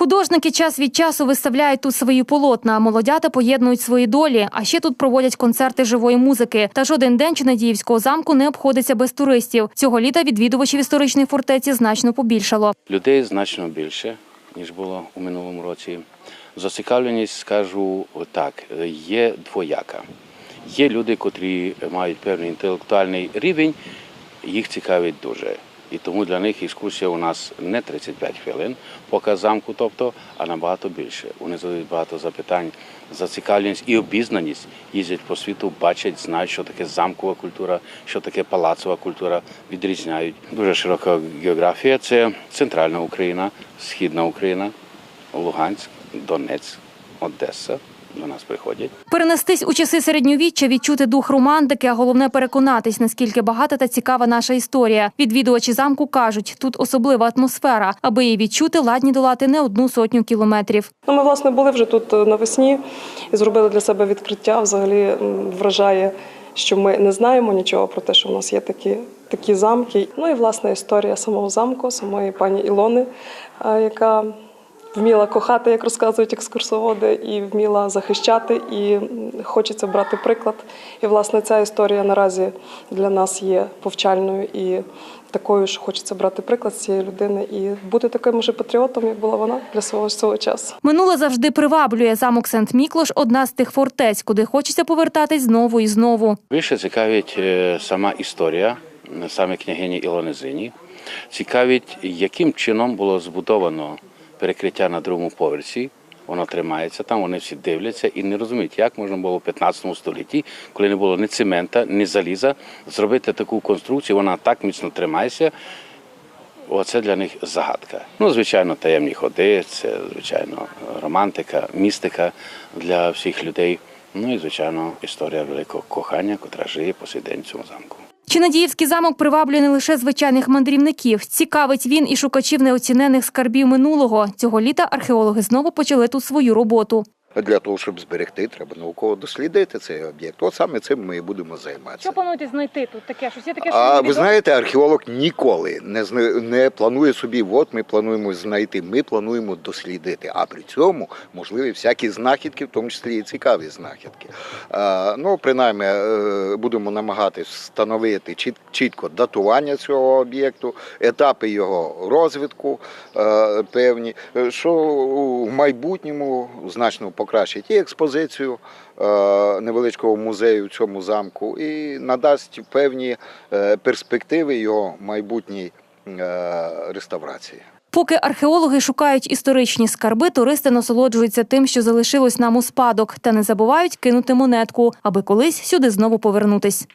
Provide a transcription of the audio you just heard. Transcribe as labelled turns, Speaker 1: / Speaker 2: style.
Speaker 1: Художники час від часу виставляють тут свої полотна. Молодята поєднують свої долі. А ще тут проводять концерти живої музики. Та жоден день Чинадіївського замку не обходиться без туристів. Цього літа відвідувачів історичної фортеці значно побільшало.
Speaker 2: Людей значно більше, ніж було у минулому році. Зацікавленість, скажу так, є двояка. Є люди, котрі мають певний інтелектуальний рівень, їх цікавить дуже. І тому для них екскурсія у нас не 35 хвилин, показ замку, тобто, а набагато більше. Вони задають багато запитань, зацікавленість і обізнаність їздять по світу, бачать, знають, що таке замкова культура, що таке палацова культура, відрізняють. Дуже широка географія. Це центральна Україна, східна Україна, Луганськ, Донецьк, Одеса. До нас приходять.
Speaker 1: Перенестись у часи середньовіччя, відчути дух романтики, а головне переконатись, наскільки багата та цікава наша історія. Відвідувачі замку кажуть, тут особлива атмосфера. Аби її відчути, ладні долати не одну сотню кілометрів.
Speaker 3: Ну, ми власне були вже тут е, навесні і зробили для себе відкриття. Взагалі вражає, що ми не знаємо нічого про те, що в нас є такі, такі замки. Ну і власне історія самого замку, самої пані Ілони, е, яка вміла кохати, як розказують екскурсоводи, і вміла захищати, і хочеться брати приклад. І власне ця історія наразі для нас є повчальною і такою, що хочеться брати приклад з цієї людини і бути таким же патріотом, як була вона для свого свого часу.
Speaker 1: Минуле завжди приваблює. Замок Сент-Міклош – одна з тих фортець, куди хочеться повертатись знову і знову.
Speaker 2: Більше цікавить е, сама історія, е, саме княгині Ілони Зині. Цікавить, яким чином було збудовано перекриття на другому поверсі. Воно тримається там, вони всі дивляться і не розуміють, як можна було в 15 столітті, коли не було ні цемента, ні заліза, зробити таку конструкцію, вона так міцно тримається. Оце для них загадка. Ну, звичайно, таємні ходи, це звичайно романтика, містика для всіх людей. Ну і звичайно, історія великого кохання, котра жиє по сей день цьому замку.
Speaker 1: Чинадіївський замок приваблює не лише звичайних мандрівників. Цікавить він і шукачів неоцінених скарбів минулого. Цього літа археологи знову почали тут свою роботу.
Speaker 4: Для того, щоб зберегти, треба науково дослідити цей об'єкт. От саме цим ми і будемо займатися.
Speaker 1: Що плануєте знайти тут таке? Щось є таке,
Speaker 4: А ви знаєте, археолог ніколи не не планує собі, от ми плануємо знайти. Ми плануємо дослідити. А при цьому можливі всякі знахідки, в тому числі і цікаві знахідки. А, ну, принаймні, е, будемо намагатись встановити чіт- чітко датування цього об'єкту, етапи його розвитку е, певні, е, що в майбутньому значно покращить і експозицію е, невеличкого музею в цьому замку і надасть певні е, перспективи його майбутній е, реставрації.
Speaker 1: Поки археологи шукають історичні скарби, туристи насолоджуються тим, що залишилось нам у спадок, та не забувають кинути монетку, аби колись сюди знову повернутись.